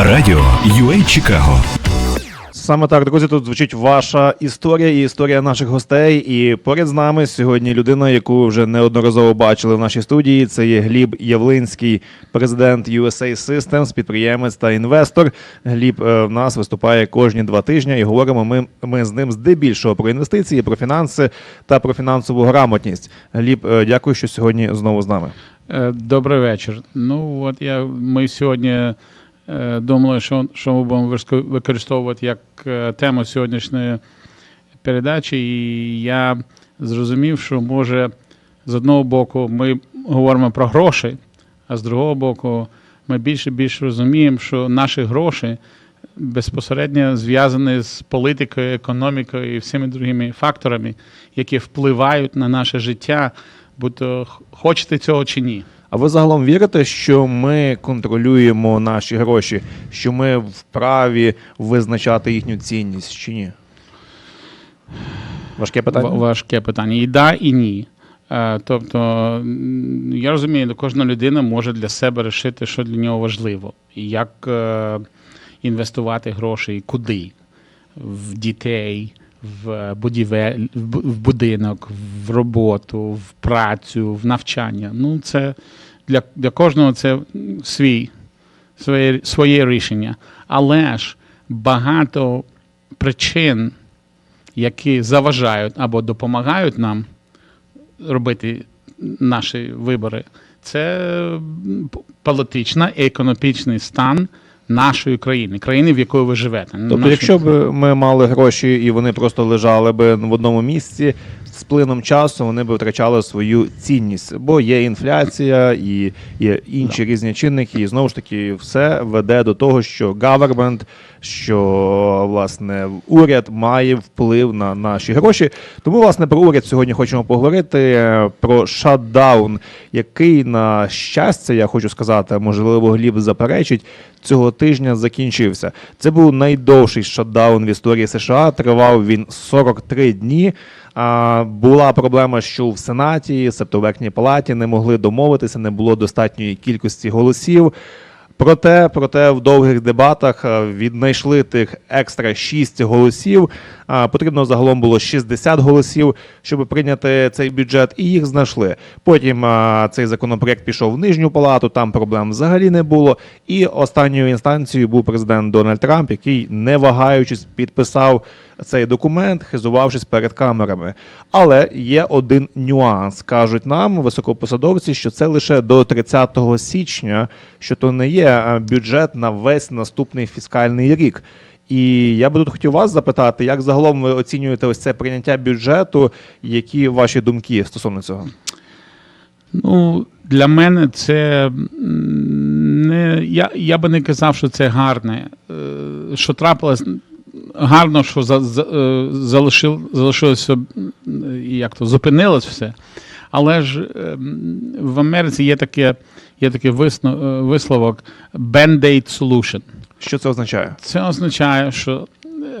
Радіо UA Чикаго Саме так, друзі, тут звучить ваша історія і історія наших гостей. І поряд з нами сьогодні людина, яку вже неодноразово бачили в нашій студії. Це є Гліб Явлинський, президент USA Systems, підприємець та інвестор. Гліб е, в нас виступає кожні два тижні, і говоримо ми, ми з ним здебільшого про інвестиції, про фінанси та про фінансову грамотність. Гліб, е, дякую, що сьогодні знову з нами. Е, Добрий вечір. Ну от я ми сьогодні е, думали, що, що ми будемо використовувати як е, тему сьогоднішньої передачі, і я зрозумів, що може з одного боку ми говоримо про гроші, а з другого боку, ми більше і більше розуміємо, що наші гроші безпосередньо зв'язані з політикою, економікою і всіми другими факторами, які впливають на наше життя, будь-то хочете цього чи ні. А ви загалом вірите, що ми контролюємо наші гроші, що ми вправі визначати їхню цінність чи ні? Важке питання. Важке питання. І да, і ні. Е, Тобто, я розумію, кожна людина може для себе вирішити, що для нього важливо, як е, інвестувати гроші, і куди. В дітей, в будівель, в будинок, в роботу, в працю, в навчання. Ну, це для, для кожного це свій, своє, своє рішення. Але ж багато причин які заважають або допомагають нам робити наші вибори, це політична і економічний стан нашої країни, країни, в якої ви живете. Тобто, якщо б ми мали гроші і вони просто лежали б в одному місці, з плином часу вони б втрачали свою цінність, бо є інфляція і є інші різні чинники, і знову ж таки все веде до того, що government, що власне уряд має вплив на наші гроші. Тому, власне, про уряд сьогодні хочемо поговорити е, про шатдаун, який на щастя, я хочу сказати, можливо, Гліб заперечить. Цього тижня закінчився. Це був найдовший шатдаун в історії США. Тривав він 43 дні. Була проблема, що в Сенаті, себто в верхній палаті, не могли домовитися, не було достатньої кількості голосів. Проте, проте в довгих дебатах е, віднайшли тих екстра 6 голосів. Потрібно загалом було 60 голосів, щоб прийняти цей бюджет, і їх знайшли. Потім цей законопроект пішов в нижню палату, там проблем взагалі не було. І останньою інстанцією був президент Дональд Трамп, який, не вагаючись, підписав цей документ, хизувавшись перед камерами. Але є один нюанс. кажуть нам високопосадовці, що це лише до 30 січня, що то не є бюджет на весь наступний фіскальний рік. І я би тут хотів вас запитати, як загалом ви оцінюєте ось це прийняття бюджету? Які ваші думки стосовно цього? Ну, для мене це не. Я, я би не казав, що це гарне. Е, Що трапилось, гарно, що за, за, е, залишив, залишилося, як то, зупинилось все. Але ж е, в Америці є таке, є таке висно, е, висловок band-aid solution. Що це означає? Це означає, що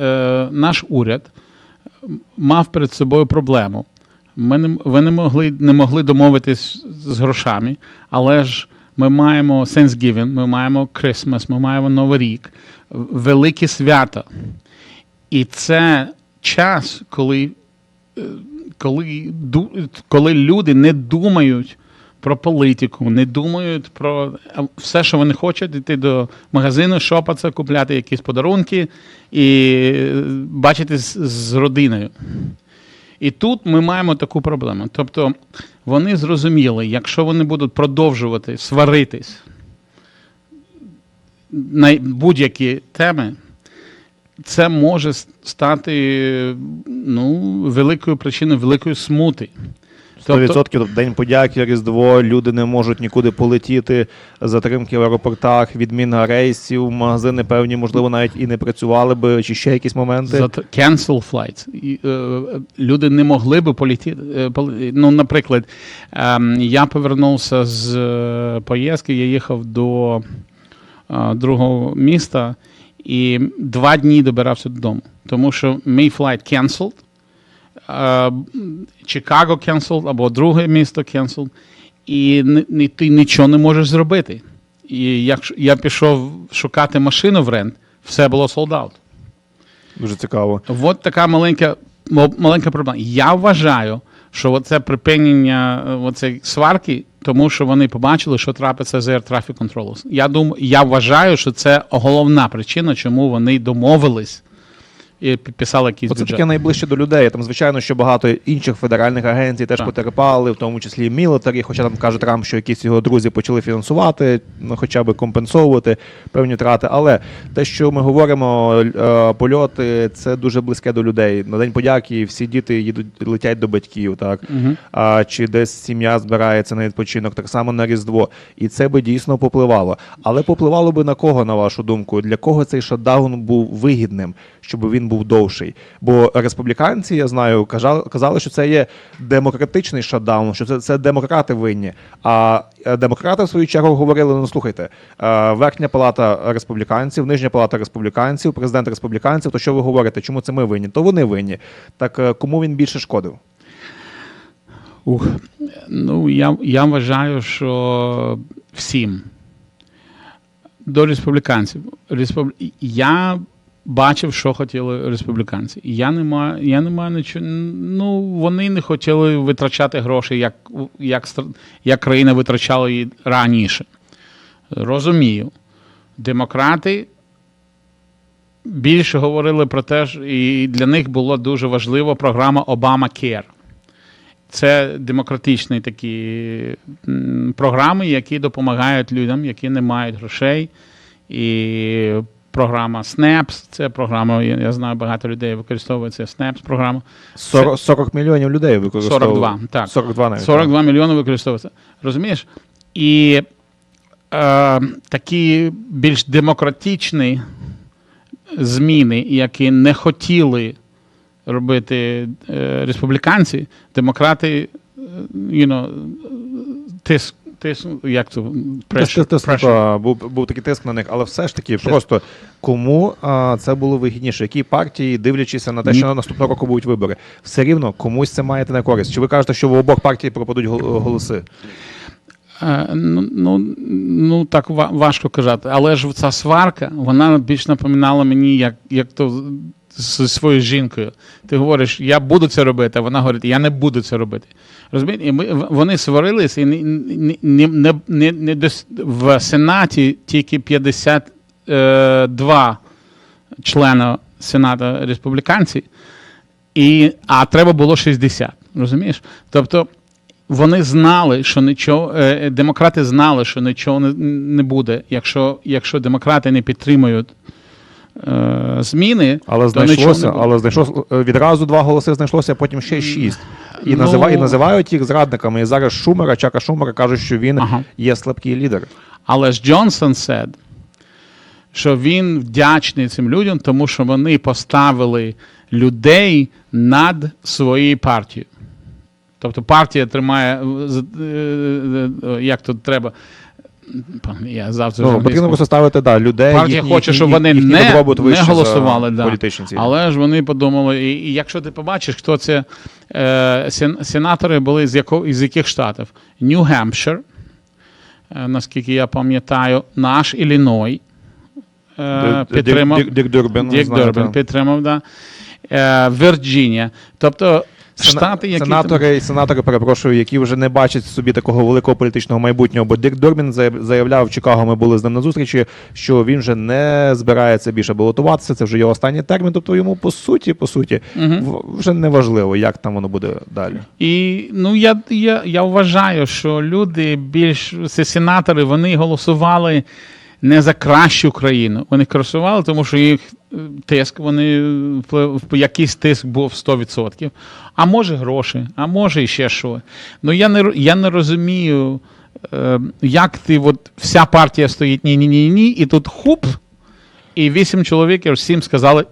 е, наш уряд мав перед собою проблему. Ми не, ви не могли, не могли домовитись з грошами, але ж ми маємо Thanksgiving, ми маємо Christmas, ми маємо Новий рік, велике свято. І це час, коли, е, коли, коли люди не думають про політику, не думають про все, що вони хочуть, йти до магазину, шопатися, купляти якісь подарунки і е, бачитись з родиною. І тут ми маємо таку проблему. Тобто вони зрозуміли, якщо вони будуть продовжувати сваритись на будь-які теми, це може стати ну, великою причиною великої смути. 100% тобто... День подяки, Різдво, люди не можуть нікуди полетіти, затримки в аеропортах, відміна рейсів, магазини певні, можливо, навіть і не працювали би, чи ще якісь моменти. Cancel flights. Е, люди не могли би полетіти. е, Ну, наприклад, ем, я повернувся з е, поїздки, я їхав до другого міста і два дні добирався додому. Тому що мій флайт cancelled, е, Чикаго cancelled, або друге місто cancelled, і ти нічого не можеш зробити. І якщо я пішов шукати машину в рент, все було солдат. Дуже цікаво. От така маленька, маленька проблема. Я вважаю, що це припинення е, сварки, тому що вони побачили, що трапиться з Air Traffic Control. Я думаю, я вважаю, що це головна причина, чому вони домовились і підписали якийсь Бо це бюджет. таке найближче до людей. Там, звичайно, що багато інших федеральних агенцій теж Так. потерпали, в тому числі і хоча там каже Трамп, що якісь його друзі почали фінансувати, ну хоча б компенсовувати певні втрати. Але те, що ми говоримо, е, польоти, це дуже близьке до людей. На день подяки всі діти їдуть, летять до батьків, так а, чи десь сім'я збирається на відпочинок, так само на Різдво. І це би дійсно попливало. Але попливало би на кого, на вашу думку? Для кого цей шатдаун був вигідним, щоб він був довший? Бо республіканці, я знаю, казали, що це є демократичний шатдаун, що це, це демократи винні. А е, демократи, в свою чергу, говорили: ну слухайте, е, верхня палата республіканців, нижня палата республіканців, президент республіканців. То що ви говорите? Чому це ми винні? То вони винні. Так е, кому він більше шкодив? Ух. Ну, я, я вважаю, що всім. До республіканців. Респуб... Я бачив, що хотіли республіканці. Я не маю, я не маю нічого. Ну, вони не хотіли витрачати гроші, як, як, як країна витрачала її раніше. Розумію. Демократи більше говорили про те, і для них була дуже важлива програма Обама Care. Це демократичні такі програми, які допомагають людям, які не мають грошей. І програма SNAPS, це програма, я, я знаю, багато людей використовує це SNAPS програма. 40, 40 мільйонів людей використовували. 42, так. 42 навіть. 42 мільйони використовується. Розумієш? І е, такі більш демократичні зміни, які не хотіли робити е, республіканці, демократи, е, you know, тиск, тиск, як це? Pressure, тиск, pressure. та, був, був такий тиск на них, але все ж таки, просто кому а, це було вигідніше? Які партії, дивлячись на те, що наступного року будуть вибори, все рівно комусь це має йти на користь. Чи ви кажете, що в обох партій пропадуть голоси? Е, Ну, ну, ну так важко казати. Але ж ця сварка, вона більш напоминала мені, як, як то з своєю жінкою. Ти говориш, я буду це робити, а вона говорить, я не буду це робити. Розумієте? Ми, вони сварилися, і не, не, не, не, дос- в Сенаті тільки 52 члена Сенату республіканці, і, а треба було 60. Розумієш? Тобто вони знали, що нічого, е, демократи знали, що нічого не, буде, якщо, якщо демократи не підтримують е, зміни, Але знайшлося, але знайшлося е, відразу два голоси знайшлося, а потім ще шість. І, Ну- назива, і називають їх зрадниками. І зараз Шумера, Чака Шумера кажуть, що він Ага. є слабкий лідер. Але ж Джонсон said, що він вдячний цим людям, тому що вони поставили людей над своєю партією. Тобто партія тримає, е, е, е, як тут треба. Я завжди Ну, потрібно просто ставити да, людей. Партія їхні- хоче, щоб вони їхній не, добробут не вище за голосували. Да. політичні цілі. Але ж вони подумали, і, і якщо ти побачиш, хто це е, сенатори були з, яко, з яких штатів? Нью-Гемпшир, е, наскільки я пам'ятаю, наш Ілліной е, підтримав. Дік. Дурбін підтримав, да. Е, Вірджинія. Тобто штати, які... сенатори, сенатори, перепрошую, які вже не бачать в собі такого великого політичного майбутнього. Бо Дик Дурбін заявляв в Чикаго, ми були з ним на зустрічі, що він вже не збирається більше балотуватися. Це вже його останній термін. Тобто йому по суті, по суті, в- вже не важливо, як там воно буде далі. І ну я, я, я вважаю, що люди більш це сенатори, вони голосували не за кращу країну. Вони голосували, тому що їх тиск, вони якийсь тиск був 100%. А може гроші, а може і ще що. Ну я не я не розумію, е, як ти, от вся партія стоїть ні, ні, і тут хуп, і вісім чоловіків всім сказали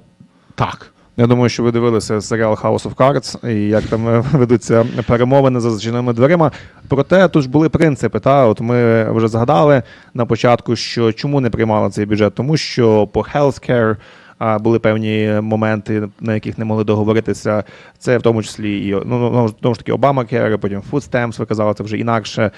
так. Я думаю, що ви дивилися серіал House of Cards і як там е, ведуться перемовини за зачиненими дверима. Проте тут ж були принципи. Та от ми вже згадали на початку, що чому не приймали цей бюджет, тому що по healthcare а, були певні моменти, на яких не могли договоритися. Це в тому числі і ну, ну, знову ж таки Обама Кер, потім Food Stamps, ви казали, це вже інакше.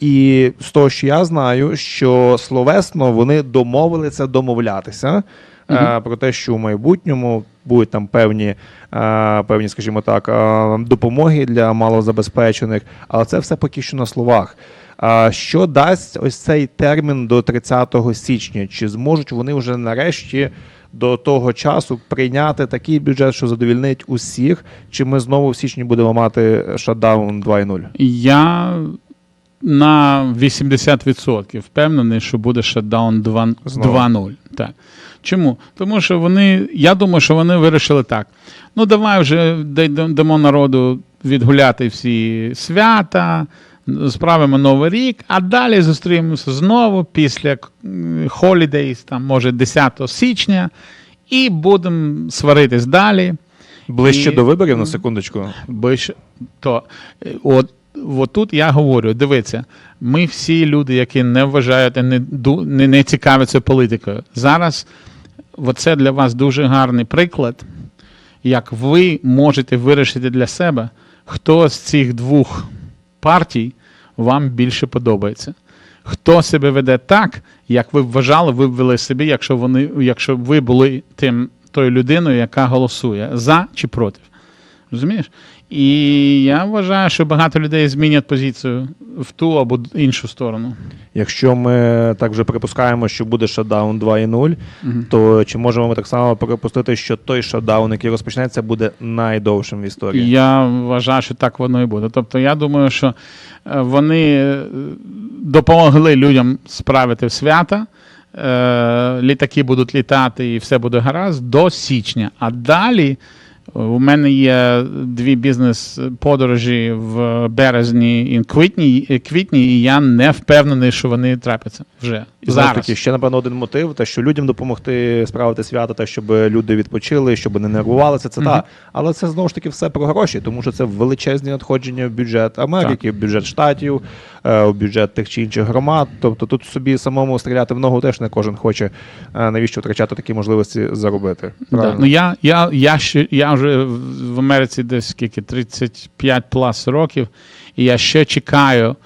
І з того, що я знаю, що словесно вони домовилися домовлятися. е, Про те, що в майбутньому будуть там певні, е, певні, скажімо так, е, допомоги для малозабезпечених, але це все поки що на словах. Що дасть ось цей термін до 30 січня? Чи зможуть вони вже нарешті до того часу прийняти такий бюджет, що задовільнить усіх? Чи ми знову в січні будемо мати шатдаун 2.0? Я на 80% впевнений, що буде шатдаун 2.0. Так. Чому? Тому що вони, я думаю, що вони вирішили так. Ну, давай вже дамо народу відгуляти всі свята, справимо Новий рік, а далі зустрінемося знову після холідейс, там, може, 10 січня, і будемо сваритись далі. Ближче І- до виборів на секундочку. Більше, то е, от, от тут я говорю: дивіться, ми всі люди, які не вважають і не, не, не цікавляться політикою. Зараз це для вас дуже гарний приклад, як ви можете вирішити для себе, хто з цих двох партій вам більше подобається. Хто себе веде так, як ви вважали, ви ввели вели собі, якщо вони, якщо ви були тим тою людиною, яка голосує за чи проти. Розумієш? І я вважаю, що багато людей змінять позицію в ту або іншу сторону. Якщо ми так вже припускаємо, що буде шатдаун 2.0, то чи можемо ми так само припустити, що той шатдаун, який розпочнеться, буде найдовшим в історії? Я вважаю, що так воно і буде. Тобто, я думаю, що е, вони е, допомогли людям справити свята. е, Літаки будуть літати і все буде гаразд до січня. А далі у мене є дві бізнес-подорожі в березні і квітні, квітні, і я не впевнений, що вони трапляться вже І зараз. таки, ще напевно один мотив, те, що людям допомогти справити свято, те, щоб люди відпочили, щоб не нервувалися, це Мгм. так. Але це знову ж таки все про гроші, тому що це величезні надходження в бюджет Америки, в бюджет штатів, е, в бюджет тих чи інших громад. Тобто тут собі самому стріляти в ногу теж не кожен хоче. Е, Навіщо втрачати такі можливості заробити? Да. Ну я, я, я, ще, я вже в Америці десь скільки 35 плюс років, і я ще чекаю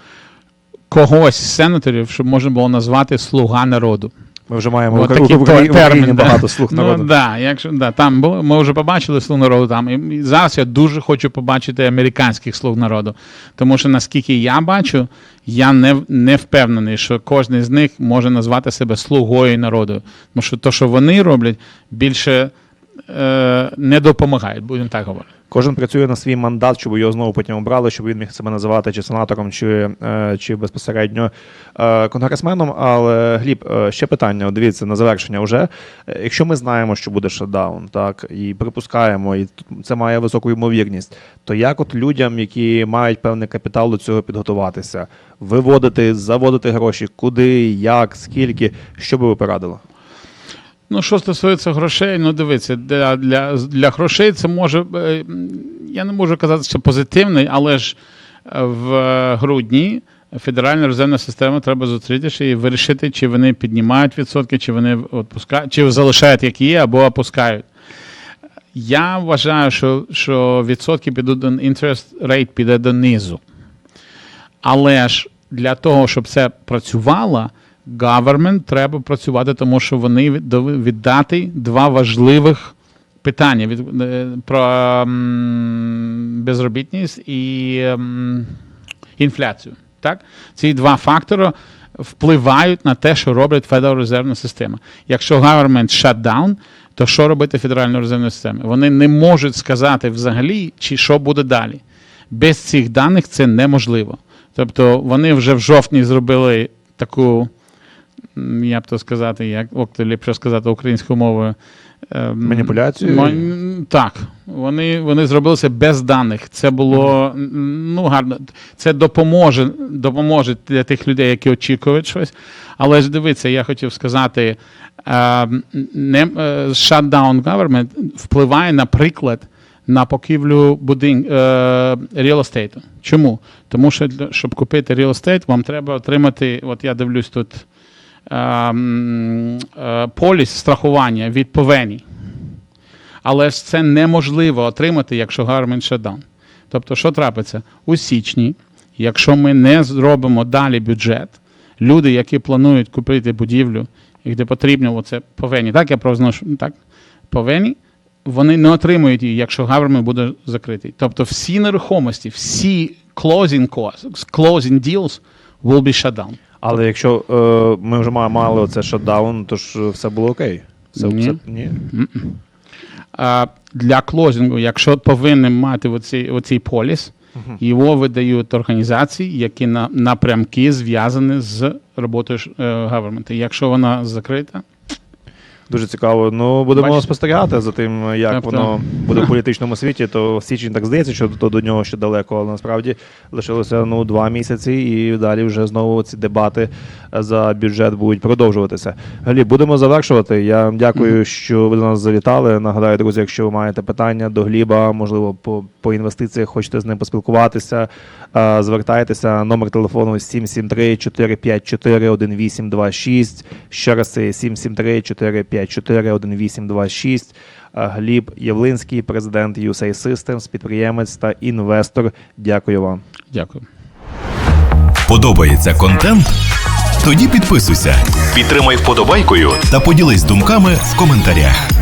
когось з сенаторів, щоб можна було назвати слуга народу. Ми вже маємо в От Україні, такий в Україні багато слуг народу. Ну, да, якщо, да, там було, ми вже побачили слуг народу там. І зараз я дуже хочу побачити американських слуг народу. Тому що наскільки я бачу, я не, не впевнений, що кожен з них може назвати себе слугою народу. Тому що те, що вони роблять, більше не допомагають, будемо так говорити. Кожен працює на свій мандат, щоб його знову потім обрали, щоб він міг себе називати чи сенатором, чи, е, чи безпосередньо е, конгресменом. Але Гліб, е, ще питання. Дивіться на завершення. Вже Е, якщо ми знаємо, що буде шатдаун, так і припускаємо, і це має високу ймовірність, то як от людям, які мають певний капітал до цього підготуватися, виводити, заводити гроші, куди, як, скільки, що би ви порадили? Ну, що стосується грошей, ну дивіться, для, для, для грошей це може. е, Я не можу казати, що позитивний, але ж е, в грудні Федеральна резервна система треба зустрітися і вирішити, чи вони піднімають відсотки, чи вони відпускають, чи залишають як є, або опускають. Я вважаю, що, що відсотки підуть до interest rate піде донизу. Але ж для того, щоб це працювало, government треба працювати, тому що вони від- віддати два важливих питання від, е, про безробітність і інфляцію. Так? Ці два фактори впливають на те, що робить Федеральна резервна система. Якщо government shut down, то що робити Федеральна резервна система? Вони не можуть сказати взагалі, чи що буде далі. Без цих даних це неможливо. Тобто вони вже в жовтні зробили таку, м, я б то сказати, як ок, то ліпше сказати українською мовою. ем, Маніпуляцію? ма- Так. Вони, вони зробили це без даних. Це було ну, гарно. Це допоможе, допоможе для тих людей, які очікують щось. Але ж дивіться, я хотів сказати, е, не, е, shutdown government впливає, наприклад, на поківлю будин, real estate. Чому? Тому що для- щоб купити real estate, вам треба отримати, от я дивлюсь тут, поліс страхування від повені. Але ж це неможливо отримати, якщо government shutdown. Тобто, що трапиться? У січні, якщо ми не зробимо далі бюджет, люди, які планують купити будівлю, і де потрібно, оце повинні, так я произношу, так, повинні, вони не отримують її, якщо government буде закритий. Тобто всі нерухомості, всі closing costs, closing deals will be shut down. Але якщо е, ми вже ма- мали оце шатдаун, то ж е, все було окей. Все, Ні. все- ні. А для клозінгу, якщо повинен мати оцей, оцей поліс, його видають організації, які на, напрямки зв'язані з роботою ж, е, government. І Якщо вона закрита, Дуже цікаво. Ну, будемо Бачите? спостерігати за тим, як Тобто- воно буде в політичному світі. То січень так здається, що до, до нього ще далеко, але насправді лишилося ну два місяці, і далі вже знову ці дебати за бюджет будуть продовжуватися. Галі, будемо завершувати. Я дякую, що ви до нас завітали. Нагадаю, друзі, якщо ви маєте питання до Гліба, можливо, по, по інвестиціях хочете з ним поспілкуватися, звертайтеся. Номер телефону 773 454 1826. Ще раз це 773 454 1826. Е, Гліб Явлинський, президент USA Systems, підприємець та інвестор. Дякую вам. дякую. Подобається контент? Тоді підписуйся, підтримай вподобайкою та поділись думками в коментарях.